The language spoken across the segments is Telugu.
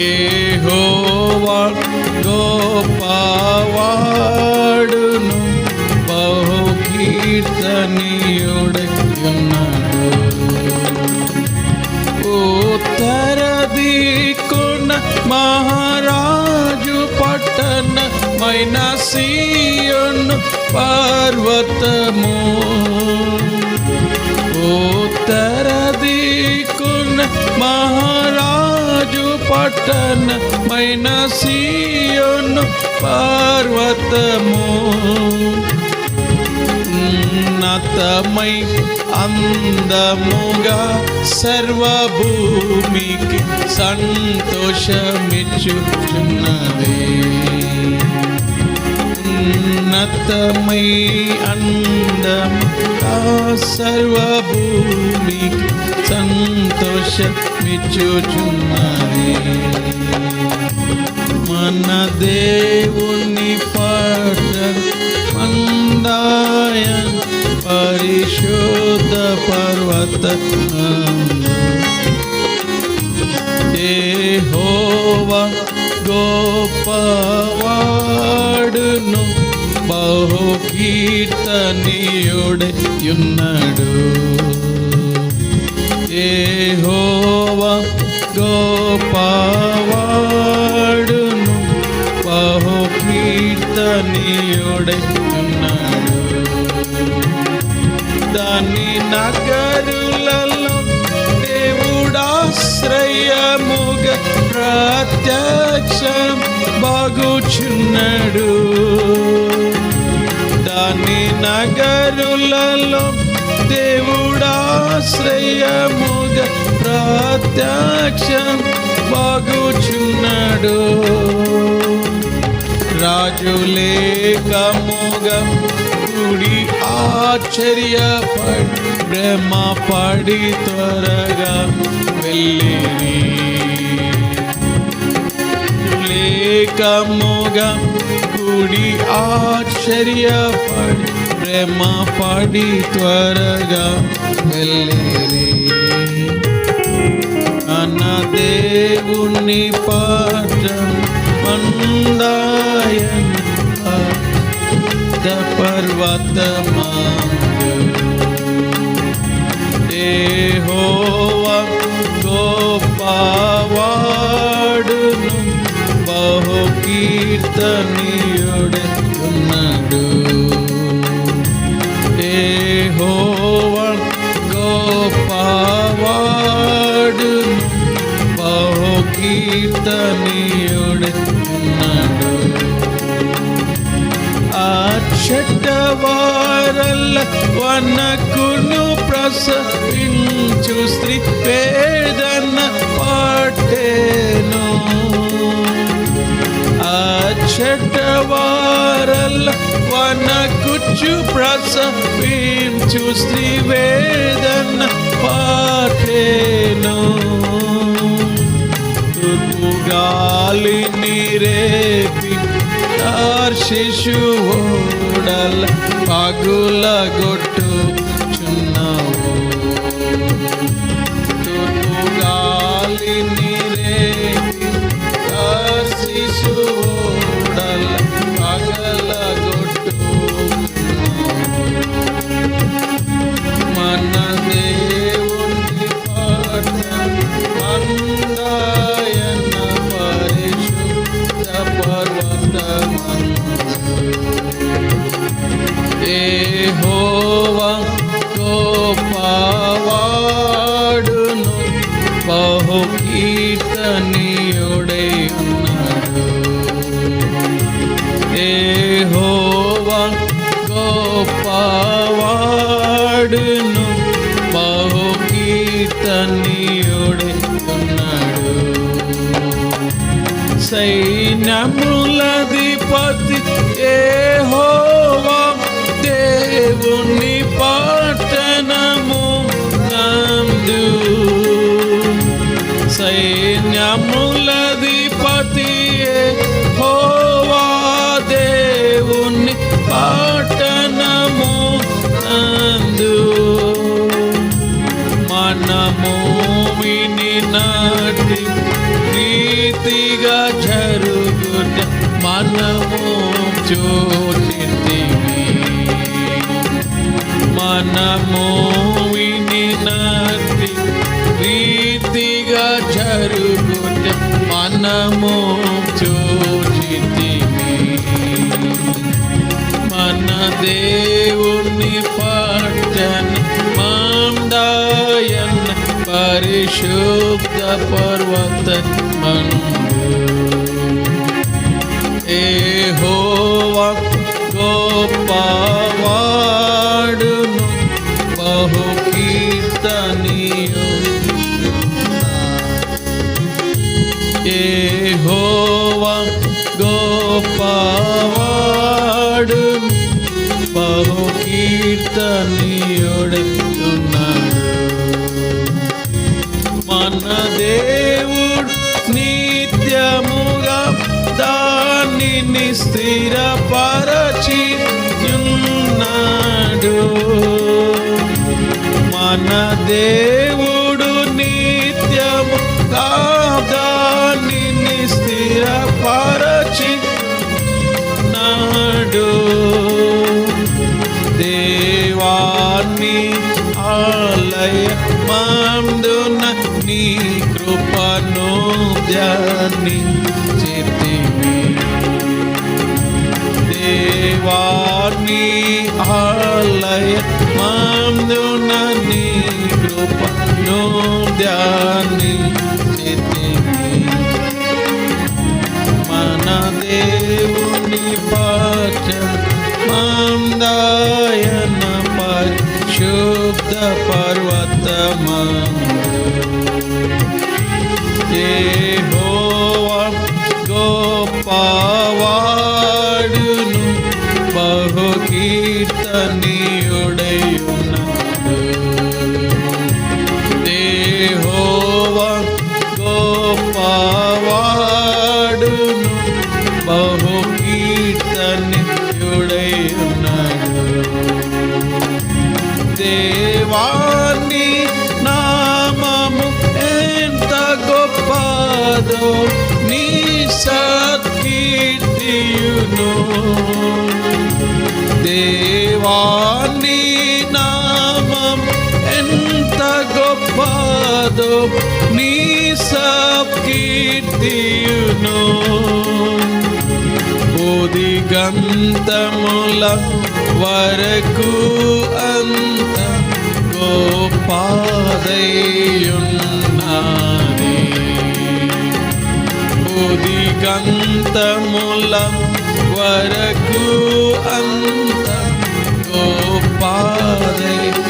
ఏహోవా గోపవాడును బహు కీర్తనీయుడయున్నాడు ఉత్తర దిక్కున మహారాజు పట్టణ మైన సీయును పర్వతము. ఉత్తర దిక్కున మహారాజు పట్టణ మైన సీయోను పర్వతము. ఉన్నతమై అందముగా సర్వభూమికి సంతోషమిచ్చుచున్నది. ఉన్నతమై అందముగా సర్వభూమికి సంతోషమిచ్చుచున్నది మన దేవుని పాట మందాయ పరిశుద్ధ పర్వత దేహోవా గోపవాడును బహు కీర్తనీయుడయున్నాడు ఏహోవా గోపవాడును బహు కీర్తనీయుడయున్నాడు దాని నగరులలో దేవుడాశ్రయముగ ప్రత్యక్షం బాగుచున్నాడు. దాని నగరులలో దేవుడాశ్రయముగ ప్రత్యక్షం బాగుచున్నాడు. రాజులేకముగం గుడి ఆశ్చర్యపడి బ్రహ్మ పడి త్వరగా వెళ్ళిరి. లేకముగా గుడి ఆశ్చర్యపడి ప్రేమ పడి త్వరగా వెళ్ళిరి అన్న దేవుని పాట మందాయన్ పర్వతమాందు దేహోవా గోపావాడును బహు కీర్తనీయుడున్నాడు వనకును ప్రసవించు స్త్రీ వేదన పాటేను. అచ్చటవారల్ల వనకుచు ప్రసవించు స్త్రీ వేదన పాటేను. గాలి గాలిని శిశువు శిశువుడల్ పగుల గొట్టు చున్నావు తూర్పు గాలిని రేపి శిశువుడల్ పగల గోపావాడును బహు కీర్తనీయుడై ఉన్నాడు. సైన్యములధిపతి ఏ హోవా దేవుని పట్టణము నందు. సైన్యములధిపతి జరుగుట మనము చూచితివి. మనము వినినట్టి రీతిగా జరుగుట మనము చూచితివి. మన దేవుని పట్టణ మాందాయన పరిశుద్ధ పర్వత మంద ఏహోవా గోపవాడును బహు కీర్తనీయు ఏహోవా గోపవాడును బహు కీర్తనీయుడెత్తున్నాడు మన దేవుడు నిత్యముగా దా దానిని స్థిరపరచి ఉన్నాడు. మన దేవుడు నిత్యముగా దానిని స్థిరపరచి నాడు దేవాన్ని ఆలయ మందున నీ కృపను ధ్యాని దేవాన్ని ఆలయ మందున నీ కృపను ధ్యాని చితివి మన దేవుని పాట మందాయన పరిశుద్ధ పర్వతమందు గోపవాడును బహు గొప్పదో నీ సత్కీర్తియును బోధి గంతముల వరకు అంత గోపాదయున్నది గంతముల వరకు అంత గోపాదయున్నది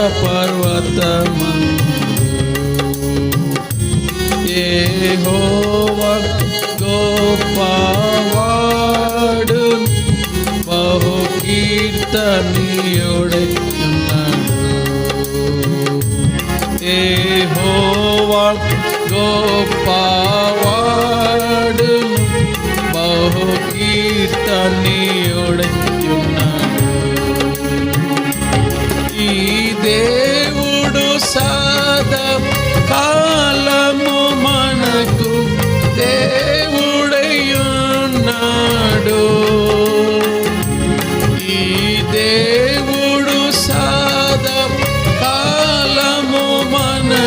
పరిశుద్ధ పర్వతమందు యెహోవా గోపవాడు బహు కీర్తనీయుడెన్నాడు యెహోవా గోపవాడు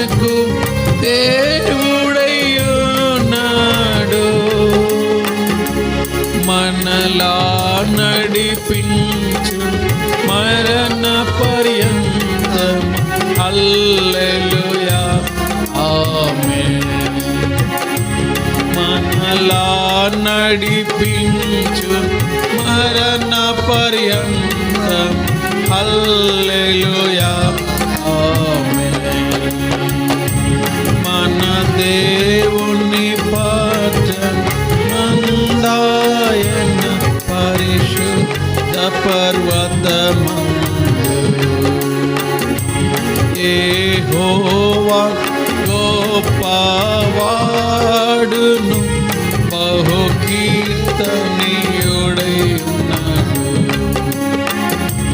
మనకు దేవుడయ్యున్నాడు మనలా నడిపించు మరణ పర్యంతం హల్లెలూయా ఆమేన్ మనలా నడిపించు మరణ పర్యంతం హల్లెలూయా